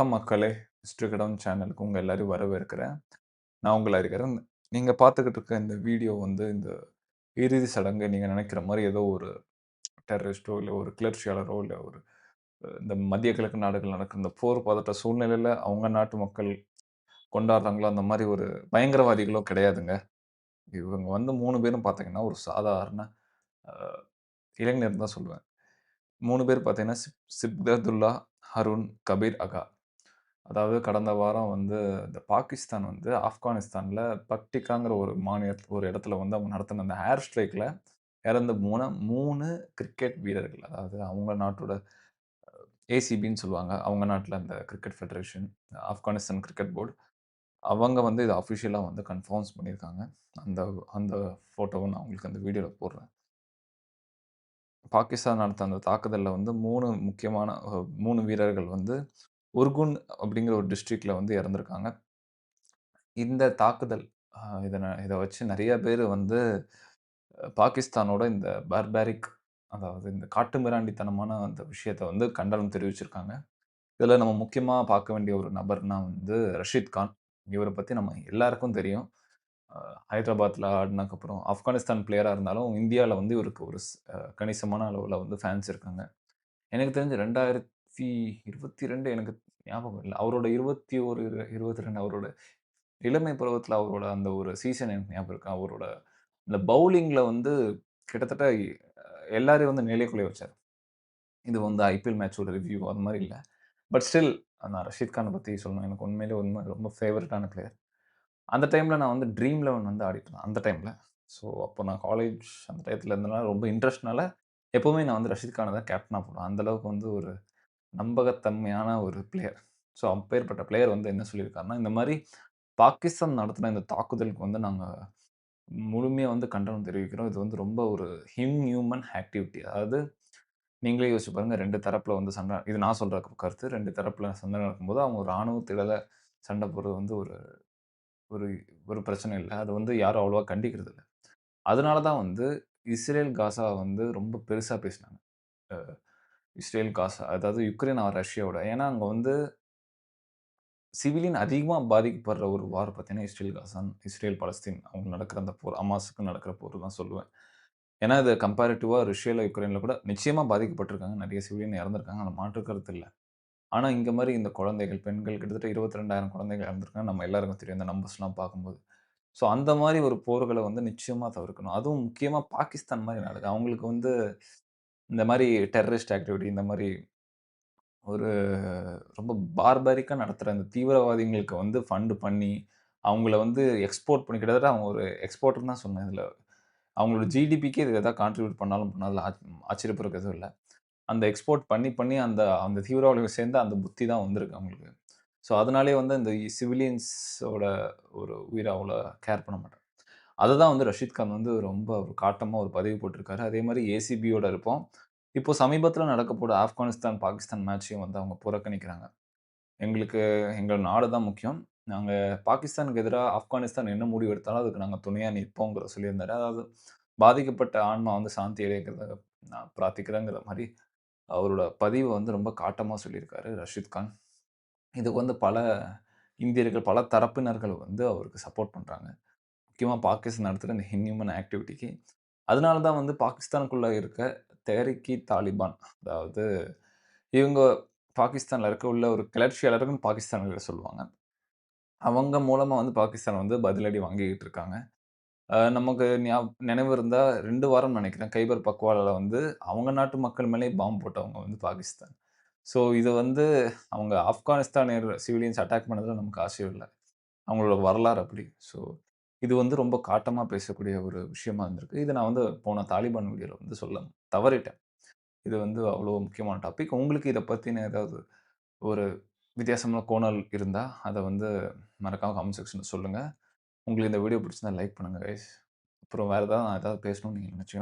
வணக்கம் மக்களே! ஹிஸ்ட்ரி கடன் சேனலுக்கு உங்கள் எல்லாரையும் வரவேற்கிறேன். நான் உங்களை இருக்கிறேன் நீங்கள் பார்த்துக்கிட்டு இருக்க இந்த வீடியோ வந்து இந்த இறுதி சடங்கு நீங்கள் நினைக்கிற மாதிரி ஏதோ ஒரு டெரரிஸ்ட்டோ, இல்லை ஒரு கிளர்ச்சியாளரோ, இல்லை ஒரு இந்த மத்திய கிழக்கு நாடுகள் நடக்கிற இந்த போர் பதட்ட சூழ்நிலையில் அவங்க நாட்டு மக்கள் கொண்டாடுறாங்களோ, அந்த மாதிரி ஒரு பயங்கரவாதிகளோ கிடையாதுங்க. இவங்க வந்து மூணு பேரும் பார்த்தீங்கன்னா, ஒரு சாதாரண இளைஞர் தான் சொல்லுவேன். மூணு பேர் பார்த்தீங்கன்னா, சிப் சிப்கத்துல்லா, ஹருண், கபீர் அகா. அதாவது கடந்த வாரம் வந்து இந்த பாகிஸ்தான் வந்து ஆப்கானிஸ்தானில் பக்டிகாங்கிற ஒரு மாநில ஒரு இடத்துல வந்து அவங்க நடத்தின அந்த ஏர் ஸ்ட்ரைக்கில் இறந்து போன மூணு கிரிக்கெட் வீரர்கள். அதாவது அவங்க நாட்டோட ஏசிபின்னு சொல்லுவாங்க. அவங்க நாட்டில் அந்த cricket federation, Afghanistan cricket board. அவங்க வந்து இதை அஃபிஷியலாக வந்து கன்ஃபார்ம்ஸ் பண்ணியிருக்காங்க. அந்த அந்த ஃபோட்டோவை நான் உங்களுக்கு அந்த வீடியோவில் போடுறேன். பாகிஸ்தான் நடத்த அந்த தாக்குதலில் வந்து மூணு முக்கியமான மூணு வீரர்கள் வந்து உர்குன் அப்படிங்கிற ஒரு டிஸ்ட்ரிக்டில் வந்து இறந்துருக்காங்க இந்த தாக்குதல் இதனை இதை வச்சு நிறைய பேர் வந்து பாகிஸ்தானோட இந்த பார்பாரிக் அதாவது இந்த காட்டுமிராண்டித்தனமான அந்த விஷயத்தை வந்து கண்டனம் தெரிவிச்சிருக்காங்க. இதில் நம்ம முக்கியமாக பார்க்க வேண்டிய ஒரு நபர்னா வந்து ரஷீத் கான். இவரை பற்றி நம்ம எல்லாருக்கும் தெரியும். ஹைதராபாத்தில் ஆடினதுக்கப்புறம் ஆப்கானிஸ்தான் பிளேயராக இருந்தாலும், இந்தியாவில் வந்து இவருக்கு ஒரு ஸ் கணிசமான அளவில் வந்து ஃபேன்ஸ் இருக்காங்க. எனக்கு தெரிஞ்சு 2022 எனக்கு ஞாபகம் இல்லை அவரோட 21, 22 அவரோட இளமை பருவத்தில் அவரோட அந்த ஒரு சீசன் எனக்கு ஞாபகம் இருக்கு. அவரோட இந்த பவுலிங்கில் வந்து கிட்டத்தட்ட எல்லாரையும் வந்து நிலைக்குள்ளே வச்சார் இது வந்து ஐபிஎல் மேட்சோட ரிவ்யூ அந்த மாதிரி இல்லை பட் ஸ்டில் நான் ரஷீத் கான பற்றி சொல்லணும். எனக்கு உண்மையிலே உண்மை ரொம்ப ஃபேவரட்டான பிளேயர். அந்த டைமில் நான் வந்து ட்ரீம் 11 வந்து ஆடிட்டுருந்தேன் அந்த டைமில் ஸோ அப்போ நான் காலேஜ் அந்த டயத்தில் இருந்தனால ரொம்ப இன்ட்ரெஸ்ட்னால எப்போவுமே நான் வந்து ரஷீத் கானை தான் கேப்டனாக போடுவேன். அந்தளவுக்கு வந்து ஒரு நம்பகத்தன்மையான ஒரு பிளேயர். ஸோ அப்பேற்பட்ட பிளேயர் வந்து என்ன சொல்லியிருக்காருன்னா, இந்த மாதிரி பாகிஸ்தான் நடத்தின இந்த தாக்குதலுக்கு வந்து நாங்கள் முழுமையாக வந்து கண்டனம் தெரிவிக்கிறோம். இது வந்து ரொம்ப ஒரு ஹியூமன் ஆக்டிவிட்டி. அதாவது நீங்களே யோசிச்சு பாருங்கள் ரெண்டு தரப்பில் வந்து சண்டை இது நான் சொல்கிற கருத்து. ரெண்டு தரப்பில் சண்டை நடக்கும்போது அவங்க ராணுவத்தில சண்டை போடுறது வந்து ஒரு ஒரு ஒரு பிரச்சனை இல்லை அது வந்து யாரும் அவ்வளோவா கண்டிக்கிறது இல்லை அதனால தான் வந்து இஸ்ரேல், காசா வந்து ரொம்ப பெருசாக பேசினாங்க. இஸ்ரேல், காசா அதாவது யுக்ரைன் ஆர் ரஷ்யாவோட. ஏன்னா அங்கே வந்து சிவிலியன் அதிகமாக பாதிக்கப்படுற ஒரு வார் பார்த்தீங்கன்னா, இஸ்ரேல், காசான் இஸ்ரேல், பாலஸ்தீன் அவங்க நடக்கிற அந்த போர். அமாஸுக்கு நடக்கிற போர் தான் சொல்லுவேன். ஏன்னா இது கம்பேரிட்டிவாக ரஷ்யாவில் யுக்ரைனில் கூட நிச்சயமாக பாதிக்கப்பட்டிருக்காங்க. நிறைய சிவிலியன் இறந்துருக்காங்க அதை மாற்று கருத்து ஆனால் இங்கே மாதிரி இந்த குழந்தைகள், பெண்கள் கிட்டத்தட்ட 22,000 குழந்தைகள் இறந்துருக்காங்க நம்ம எல்லாருக்கும் தெரியும். இந்த நம்பர்ஸ்லாம் பார்க்கும்போது. ஸோ அந்த மாதிரி ஒரு போர்களை வந்து நிச்சயமாக தவிர்க்கணும். அதுவும் முக்கியமாக பாகிஸ்தான் மாதிரி நாடு. அவங்களுக்கு வந்து இந்த மாதிரி டெரரிஸ்ட் ஆக்டிவிட்டி இந்த மாதிரி ஒரு ரொம்ப பார்பரிக்காக நடத்துகிற அந்த தீவிரவாதிகளுக்கு வந்து ஃபண்டு பண்ணி, அவங்கள வந்து எக்ஸ்போர்ட் பண்ணி கிட்டத்தட்ட அவங்க ஒரு எக்ஸ்போர்ட்னு தான் சொன்னேன் இதில். அவங்களோட ஜிடிபிக்கே இது எதாவது கான்ட்ரிபியூட் பண்ணாலும் பண்ணாததுல ஆச் எதுவும் இல்லை. அந்த எக்ஸ்போர்ட் பண்ணி, பண்ணி அந்த அந்த தீவிரவாதிகள் சேர்ந்து அந்த புத்தி தான் வந்திருக்கு அவங்களுக்கு. ஸோ அதனாலேயே வந்து இந்த சிவிலியன்ஸோட ஒரு உயிரை அவ்வளோ கேர் பண்ண அதை தான் வந்து ரஷீத் கான் வந்து ரொம்ப ஒரு காட்டமாக ஒரு பதிவு போட்டிருக்காரு. அதே மாதிரி ஏசிபியோட இருப்போம். இப்போ சமீபத்தில் நடக்கப்போற ஆப்கானிஸ்தான், பாகிஸ்தான் மேட்சையும் வந்து அவங்க புறக்கணிக்கிறாங்க. எங்களுக்கு எங்கள் நாடு தான் முக்கியம். நாங்கள் பாகிஸ்தானுக்கு எதிராக ஆப்கானிஸ்தான் என்ன முடிவு எடுத்தாலும் அதுக்கு நாங்கள் துணையாக நிற்போங்கிற சொல்லியிருந்தாரு. அதாவது பாதிக்கப்பட்ட ஆன்மா வந்து சாந்தி அடையறத நான் பிரார்த்திக்கிறேங்கிற மாதிரி அவரோட பதிவை வந்து ரொம்ப காட்டமாக சொல்லியிருக்காரு ரஷீத் கான். இதுக்கு வந்து பல இந்தியர்கள், பல தரப்பினர்கள் வந்து அவருக்கு சப்போர்ட் பண்ணுறாங்க முக்கியமாக பாகிஸ்தான் நடத்துகிற இந்த ஹின்யூமன் ஆக்டிவிட்டிக்கு. அதனால தான் வந்து பாகிஸ்தானுக்குள்ளே இருக்க தெஹ்ரிக் தாலிபான் அதாவது இவங்க பாகிஸ்தானில் இருக்க உள்ள ஒரு கிளர்ச்சியாளர்கள் பாகிஸ்தானில் சொல்லுவாங்க. அவங்க மூலமாக வந்து பாகிஸ்தான் வந்து பதிலடி வாங்கிக்கிட்டு இருக்காங்க. நமக்கு ஞாப் நினைவு இருந்தால் ரெண்டு வாரம்னு நினைக்கிறேன் கைபர் பக்வாலில் வந்து அவங்க நாட்டு மக்கள் மேலே பாம்பு போட்டவங்க வந்து பாகிஸ்தான். ஸோ இது வந்து அவங்க ஆப்கானிஸ்தான் சிவிலியன்ஸ் அட்டாக் பண்ணதில் நமக்கு ஆசையும் இல்லை அவங்களோட வரலாறு அப்படி. ஸோ இது வந்து ரொம்ப காட்டமாக பேசக்கூடிய ஒரு விஷயமா இருந்திருக்கு. இது நான் வந்து போன தாலிபான் வீடியோவில் வந்து சொல்ல தவறிட்டேன். இது வந்து அவ்வளோ முக்கியமான டாபிக். உங்களுக்கு இதை பற்றின ஏதாவது ஒரு வித்தியாசமான கோணல் இருந்தால் அதை வந்து மறக்காமல் கமெண்ட் செக்ஷனில் சொல்லுங்கள் உங்களுக்கு இந்த வீடியோ பிடிச்சிருந்தா லைக் பண்ணுங்கள் கைஸ். அப்புறம் வேறு ஏதாவது நான் ஏதாவது பேசணும்னு நீங்கள் நினச்சிங்கன்னா